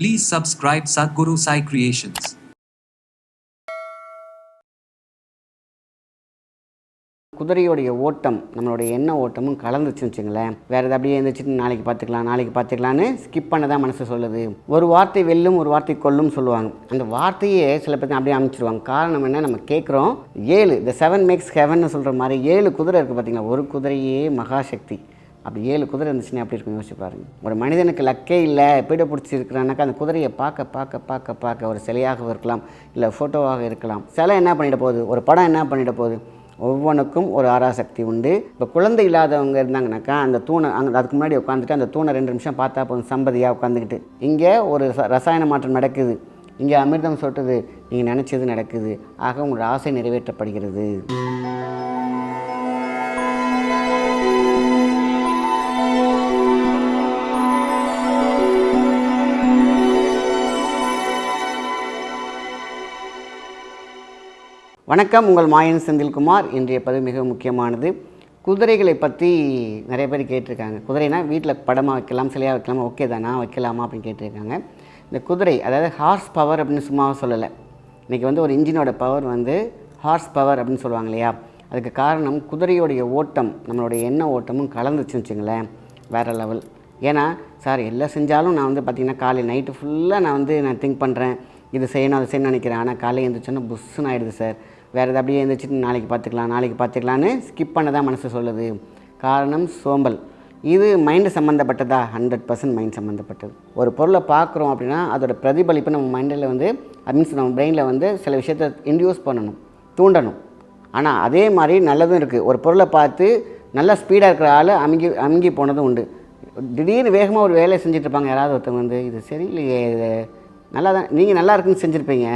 Please subscribe Sadhguru Sai Creations. குதிரையோடைய ஓட்டம் நம்மளுடைய எண்ண ஓட்டமும் கலந்துச்சுன்னு வச்சுங்களேன். வேறு எது அப்படியே எழுந்திரிச்சிட்டு நாளைக்கு பார்த்துக்கலாம் நாளைக்கு பார்த்துக்கலான்னு ஸ்கிப் பண்ண தான் மனசு சொல்லுது. ஒரு வார்த்தை வெல்லும் ஒரு வார்த்தை கொல்லும் சொல்லுவாங்க. அந்த வார்த்தையே சில பேர் அப்படியே அமைச்சிருவாங்க காரணம் என்ன? நம்ம கேட்குறோம் ஏழு இந்த செவன் மேக்ஸ் ஹெவன் சொல்கிற மாதிரி ஏழு குதிரை இருக்குது பார்த்தீங்களா ஒரு குதிரையே மகாசக்தி. அப்படி ஏழு குதிரை இருந்துச்சுன்னா அப்படி இருக்கும் யோசிச்சு பாருங்க. ஒரு மனிதனுக்கு லக்கே இல்லை பீட பிடிச்சி இருக்கிறானாக்கா அந்த குதிரையை பார்க்க பார்க்க பார்க்க பார்க்க ஒரு சிலையாக இருக்கலாம் இல்லை ஃபோட்டோவாக இருக்கலாம். சிலை என்ன பண்ணிட போகுது? ஒரு படம் என்ன பண்ணிட போகுது? ஒவ்வொன்றுக்கும் ஒரு ஆராசக்தி உண்டு. இப்போ குழந்தை இல்லாதவங்க இருந்தாங்கனாக்கா அந்த தூணை அங்கே அதுக்கு முன்னாடி உட்காந்துட்டு அந்த தூணை ரெண்டு நிமிஷம் பார்த்தா போதும் சம்பதியாக உட்காந்துக்கிட்டு இங்கே ஒரு ரசாயன மாற்றம் நடக்குது. இங்கே அமிர்தம் சொட்டுது. நீங்கள் நினச்சது நடக்குது. ஆக உங்களோட ஆசை நிறைவேற்றப்படுகிறது. வணக்கம் உங்கள் மாயன் செந்தில்குமார். இன்றைய பதிவு மிக முக்கியமானது. குதிரைகளை பற்றி நிறைய பேர் கேட்டிருக்காங்க. குதிரைனா வீட்டில் படமாக வைக்கலாம் சிலையாக வைக்கலாமா ஓகே தானா வைக்கலாமா அப்படின்னு கேட்டிருக்காங்க. இந்த குதிரை அதாவது ஹார்ஸ் பவர் அப்படின்னு சும்மாவே சொல்லலை. இன்றைக்கி வந்து ஒரு இன்ஜினோட பவர் வந்து ஹார்ஸ் பவர் அப்படின்னு சொல்லுவாங்க இல்லையா? அதுக்கு காரணம் குதிரையோடைய ஓட்டம் நம்மளுடைய எண்ண ஓட்டமும் கலந்துச்சுன்னு வச்சுங்களேன் வேறு லெவல் ஏன்னா சார் எல்லாம் செஞ்சாலும் நான் வந்து பார்த்திங்கன்னா காலை நைட்டு ஃபுல்லாக நான் வந்து நான் திங்க் பண்ணுறேன் இது செய்யணும் அது செய்யணும்னு நினைக்கிறேன். ஆனால் காலையில் எழுந்திரிச்சோன்னா புஷ்ஷுன்னு ஆகிடுது சார். வேறு எது அப்படியே எழுந்திரிச்சிட்டு நாளைக்கு பார்த்துக்கலாம் நாளைக்கு பார்த்துக்கலான்னு ஸ்கிப் பண்ண தான் மனசு சொல்லுது. காரணம் சோம்பல். இது மைண்டு சம்மந்தப்பட்டதா ஹண்ட்ரட் பர்சன்ட் மைண்ட் சம்மந்தப்பட்டது ஒரு பொருளை பார்க்குறோம் அப்படின்னா அதோட பிரதிபலிப்பு நம்ம மைண்டில் வந்து மீன்ஸ் நம்ம பிரெயினில் வந்து சில விஷயத்தை இன்டியூஸ் பண்ணணும் தூண்டணும். ஆனால் அதே மாதிரி நல்லதும் இருக்குது ஒரு பொருளை பார்த்து நல்லா ஸ்பீடாக இருக்கிற ஆள் அமுங்கி அமுங்கி போனதும் உண்டு. திடீர்னு வேகமாக ஒரு வேலையை செஞ்சுட்ருப்பாங்க யாராவது ஒருத்தவங்க வந்து இது சரியில்லையே இது நல்லா தான் நீங்கள் நல்லா இருக்குன்னு செஞ்சுருப்பீங்க.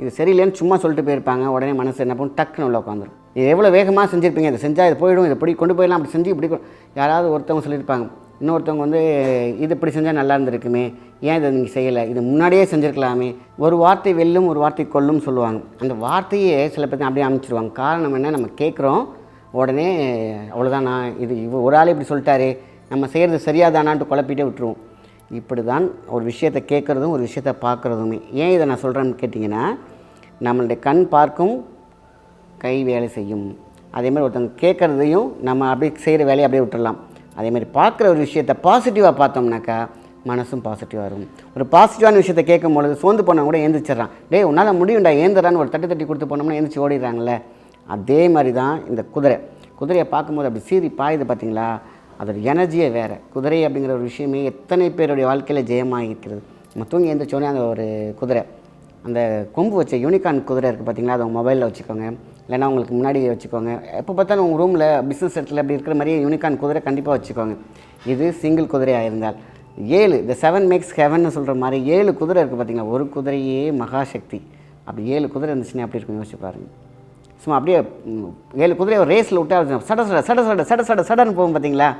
இது சரியில்லைன்னு சும்மா சொல்லிட்டு போயிருப்பாங்க. உடனே மனசு என்ன பண்ணும்? டக்குன்னு உள்ள உட்காந்துரும். இது எவ்வளோ வேகமாக செஞ்சுருப்பீங்க? இது செஞ்சால் இது போயிடும் இதை இப்படி கொண்டு போயிடலாம் அப்படி செஞ்சு இப்படி யாராவது ஒருத்தவங்க சொல்லியிருப்பாங்க. இன்னொருத்தவங்க வந்து இது இப்படி செஞ்சால் நல்லா இருந்திருக்குமே ஏன் இதை நீங்கள் செய்யலை? இது முன்னாடியே செஞ்சுருக்கலாமே. ஒரு வார்த்தை வெல்லும் ஒரு வார்த்தை கொல்லும் சொல்லுவாங்க. அந்த வார்த்தையே சில பேர் அப்படியே அமைச்சிருவாங்க. காரணம் என்ன? நம்ம கேட்குறோம். உடனே அவ்வளோதான் நான் இது இவ ஒரு ஆள் இப்படி சொல்லிட்டாரு. நம்ம செய்கிறது சரியாதானான்ட்டு குழப்பிட்டே விட்டுருவோம். இப்படி தான் ஒரு விஷயத்தை கேட்குறதும் ஒரு விஷயத்தை பார்க்குறதுமே. ஏன் இதை நான் சொல்கிறேன்னு கேட்டிங்கன்னா நம்மளுடைய கண் பார்க்கும் கை வேலை செய்யும். அதே மாதிரி ஒருத்தவங்க கேட்குறதையும் நம்ம அப்படியே செய்கிற வேலையை அப்படியே விட்டுடலாம் அதே மாதிரி பார்க்குற ஒரு விஷயத்தை பாசிட்டிவாக பார்த்தோம்னாக்கா மனசும் பாசிட்டிவாக இருக்கும் ஒரு பாசிட்டிவான விஷயத்தை கேட்கும் பொழுது சோர்ந்து போனவங்க கூட ஏந்திரிச்சிட்றான். டே உன்னால் முடியும்டா ஏந்திரான்னு ஒரு தட்டி தட்டி கொடுத்து போனோம்னா எழுந்திரிச்சு ஓடிடுறாங்கல்ல? அதே மாதிரி தான் இந்த குதிரை. குதிரையை பார்க்கும்போது அப்படி சீறி பாயுது பார்த்தீங்களா அதோட எனர்ஜியே வேறு. குதிரை அப்படிங்கிற ஒரு விஷயமே எத்தனை பேருடைய வாழ்க்கையில் ஜெயமாக இருக்கிறது நம்ம தூங்கி எழுந்திரிச்சோடனே அந்த ஒரு குதிரை அந்த கொம்பு வச்ச யூனிகார்ன் குதிரை இருக்குது பார்த்தீங்களா அதை உங்கள் மொபைலில் வச்சுக்கோங்க. இல்லைன்னா உங்களுக்கு முன்னாடி வச்சுக்கோங்க. எப்போ பார்த்தாலும் உங்கள் ரூமில் பிஸ்னஸ் செட்டில் அப்படி இருக்கிற மாதிரியே யூனிகார்ன் குதிரை கண்டிப்பாக வச்சுக்கோங்க. இது சிங்கிள் குதிரையாக இருந்தால். ஏழு இந்த செவன் மேக்ஸ் ஹெவன்னு சொல்கிற மாதிரி ஏழு குதிரை இருக்குது பார்த்தீங்களா ஒரு குதிரையே மகாசக்தி. அப்படி ஏழு குதிரை இருந்துச்சுன்னா அப்படி இருக்கும் யோசிச்சு பாருங்கள் சும்மா அப்படியே ஏழு குதிரையை ஒரு ரேஸில் விட்டா சட சட சட சட சட சட சடன்னு போகும் பார்த்தீங்களா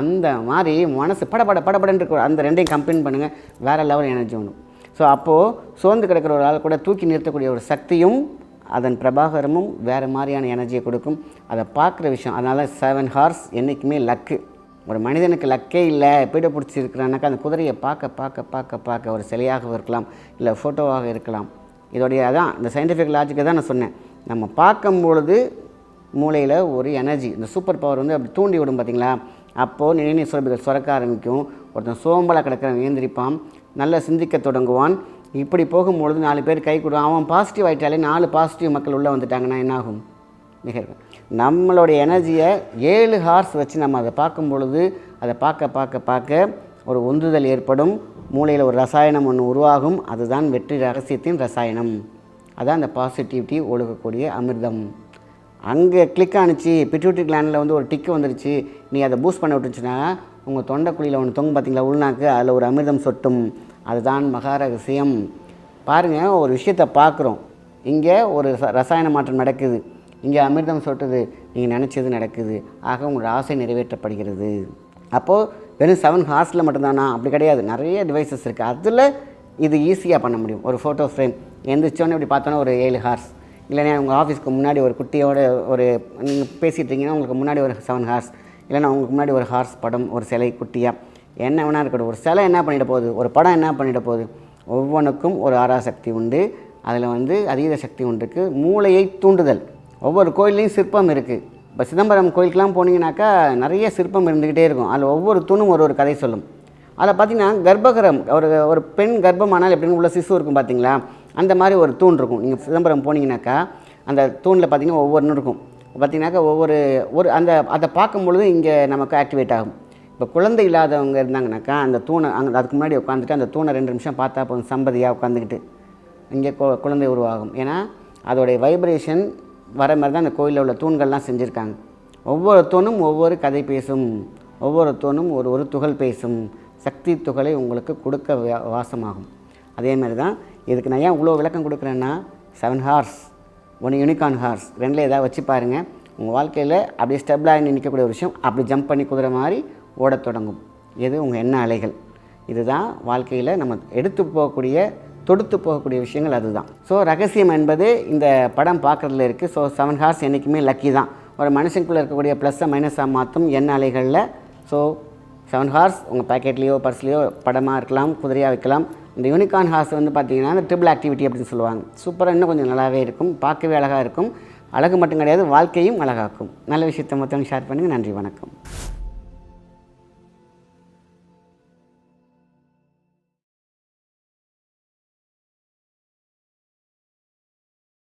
அந்த மாதிரி மனசு படபட படபடன்னு இருக்கிற அந்த ரெண்டையும் கம்பைன் பண்ணுங்கள் வேறு லெவல் எனர்ஜி ஒன்று ஸோ அப்போது சோர்ந்து கிடக்கிற ஒரு ஆள் கூட தூக்கி நிறுத்தக்கூடிய ஒரு சக்தியும் அதன் பிரபாகரமும் வேறு மாதிரியான எனர்ஜியை கொடுக்கும். அதை பார்க்குற விஷயம் அதனால் செவன் ஹார்ஸ் என்றைக்குமே லக்கு ஒரு மனிதனுக்கு லக்கே இல்லை. பீட பிடிச்சி இருக்கிறானாக்கா அந்த குதிரையை பார்க்க பார்க்க பார்க்க பார்க்க ஒரு சிலையாக இருக்கலாம். இல்லை ஃபோட்டோவாக இருக்கலாம். இதோடைய அதான் இந்த சயின்டிஃபிக் லாஜிக்கை தான் நான் சொன்னேன். நம்ம பார்க்கும் பொழுது மூளையில் ஒரு எனர்ஜி இந்த சூப்பர் பவர் வந்து அப்படி தூண்டி விடும் பார்த்தீங்களா அப்போது நினைவு சுரபிகள் சுரக்க ஆரம்பிக்கும். ஒருத்தன் சோம்பலாக கிடக்கிறவன் ஏந்திரிப்பான் நல்லா சிந்திக்க தொடங்குவான். இப்படி போகும்பொழுது நாலு பேர் கை கொடுவான் அவன் பாசிட்டிவ் ஆகிட்டாலே நாலு பாசிட்டிவ் மக்கள் உள்ளே வந்துட்டாங்கன்னா என்னாகும்? நிகழ்வு. நம்மளுடைய எனர்ஜியை ஏழு ஹார்ஸ் வச்சு நம்ம அதை பார்க்கும் பொழுது அதை பார்க்க பார்க்க பார்க்க ஒரு உந்துதல் ஏற்படும். மூளையில் ஒரு ரசாயனம் ஒன்று உருவாகும். அதுதான் வெற்றி ரகசியத்தின் ரசாயனம். அதான் அந்த பாசிட்டிவிட்டி ஒழுகக்கூடிய அமிர்தம். அங்கே கிளிக் ஆணுச்சு பிட்யூட்டி கிளாண்டில் வந்து ஒரு டிக்கு வந்துருச்சு நீ அதை பூஸ்ட் பண்ண விட்டுச்சுன்னா உங்கள் தொண்டைக்குழியில் ஒன்று தொங்கும் பார்த்தீங்களா உள்நாக்கு அதில் ஒரு அமிர்தம் சொட்டும். அதுதான் மகாரகசியம் பாருங்கள் ஒரு விஷயத்தை பார்க்குறோம் இங்கே ஒரு ரசாயன மாற்றம் நடக்குது. இங்கே அமிர்தம் சொட்டுது. நீங்கள் நினச்சது நடக்குது. ஆக உங்களோட ஆசை நிறைவேற்றப்படுகிறது. அப்போது வெறும் செவன் ஹார்ஸில் மட்டும்தானா? அப்படி கிடையாது. நிறைய டிவைசஸ் இருக்குது அதில் இது ஈஸியாக பண்ண முடியும். ஒரு ஃபோட்டோ ஃப்ரேம் எந்திரிச்சோன்னே இப்படி பார்த்தோன்னா ஒரு ஏழு ஹார்ஸ் இல்லைன்னா உங்கள் ஆஃபீஸ்க்கு முன்னாடி ஒரு குட்டியோட ஒரு நீங்கள் பேசிகிட்டு இருக்கீங்கன்னா உங்களுக்கு முன்னாடி ஒரு செவன் ஹார்ஸ் இல்லைன்னா உங்களுக்கு முன்னாடி ஒரு ஹார்ஸ் படம் ஒரு சிலை குட்டியாக என்ன வேணால் இருக்கட்டும். ஒரு சிலை என்ன பண்ணிட போகுது? ஒரு படம் என்ன பண்ணிட போகுது? ஒவ்வொன்றுக்கும் ஒரு ஆறாசக்தி உண்டு. அதில் வந்து அதீத சக்தி ஒன்று இருக்குது மூளையை தூண்டுதல். ஒவ்வொரு கோயில்லையும் சிற்பம் இருக்குது இப்போ சிதம்பரம் கோயிலுக்கெலாம் போனீங்கன்னாக்கா நிறைய சிற்பம் இருந்துக்கிட்டே இருக்கும். அதில் ஒவ்வொரு தூணும் ஒரு ஒரு கதை சொல்லும். அதில் பார்த்தீங்கன்னா கர்ப்பகரம் ஒரு ஒரு பெண் கர்ப்பமானால் எப்படின்னு உள்ள சிசு இருக்கும் பார்த்தீங்களா? அந்த மாதிரி ஒரு தூண் இருக்கும். நீங்கள் சிதம்பரம் போனீங்கன்னாக்கா அந்த தூணில் பார்த்தீங்கன்னா ஒவ்வொன்றும் இருக்கும். பார்த்தீங்கன்னாக்கா ஒவ்வொரு ஒரு அந்த அதை பார்க்கும் பொழுது இங்கே நமக்கு ஆக்டிவேட் ஆகும். இப்போ குழந்தை இல்லாதவங்க இருந்தாங்கனாக்கா அந்த தூணை அங்கே அதுக்கு முன்னாடி உட்காந்துட்டு அந்த தூணை ரெண்டு நிமிஷம் பார்த்தா போதும் சம்பதியாக உட்காந்துக்கிட்டு. இங்கே கு குழந்தை உருவாகும். ஏன்னா அதோடைய வைப்ரேஷன் வர மாதிரி தான் அந்த கோயிலில் உள்ள தூண்கள்லாம் செஞ்சுருக்காங்க. ஒவ்வொரு தூணும் ஒவ்வொரு கதை பேசும். ஒவ்வொரு தூணும் ஒரு ஒரு துகள் பேசும். சக்தி துகளை உங்களுக்கு கொடுக்க வா- வாசமாகும். அதே மாதிரி தான் இதுக்கு நான் ஏன் இவ்வளோ விளக்கம் கொடுக்குறேன்னா செவன் ஹார்ஸ் ஒன்று யூனிகார்ன் ஹார்ஸ் ரெண்டில் ஏதாவது வச்சு பாருங்கள் உங்கள் வாழ்க்கையில் அப்படியே ஸ்டெபிளாகி நிற்கக்கூடிய ஒரு விஷயம் அப்படி ஜம்ப் பண்ணி குதிரை மாதிரி ஓடத் தொடங்கும். எது? உங்கள் எண்ண அலைகள். இதுதான் வாழ்க்கையில் நம்ம எடுத்து போகக்கூடிய தொடுத்து போகக்கூடிய விஷயங்கள் அதுதான். ஸோ ரகசியம் என்பது இந்த படம் பார்க்குறதுல இருக்குது ஸோ செவன் ஹார்ஸ் என்றைக்குமே லக்கி தான். ஒரு மனுஷனுக்குள்ளே இருக்கக்கூடிய ப்ளஸ்ஸை மைனஸாக மாற்றும் எண்ண அலைகளில். ஸோ செவன் ஹார்ஸ் உங்கள் பேக்கெட்லேயோ பர்ஸ்லேயோ படமாக இருக்கலாம் குதிரையாக வைக்கலாம். இந்த யூனிகார்ன் ஹார்ஸ் வந்து பார்த்தீங்கன்னா இந்த ட்ரிபிள் ஆக்டிவிட்டி அப்படின்னு சொல்லுவாங்க. சூப்பராக இன்னும் கொஞ்சம் நல்லாவே இருக்கும். பார்க்கவே அழகாக இருக்கும். அழகு மட்டும் கிடையாது வாழ்க்கையும் அழகாக்கும். நல்ல விஷயத்தை மொத்தம் ஷேர் பண்ணுங்கள் நன்றி வணக்கம்.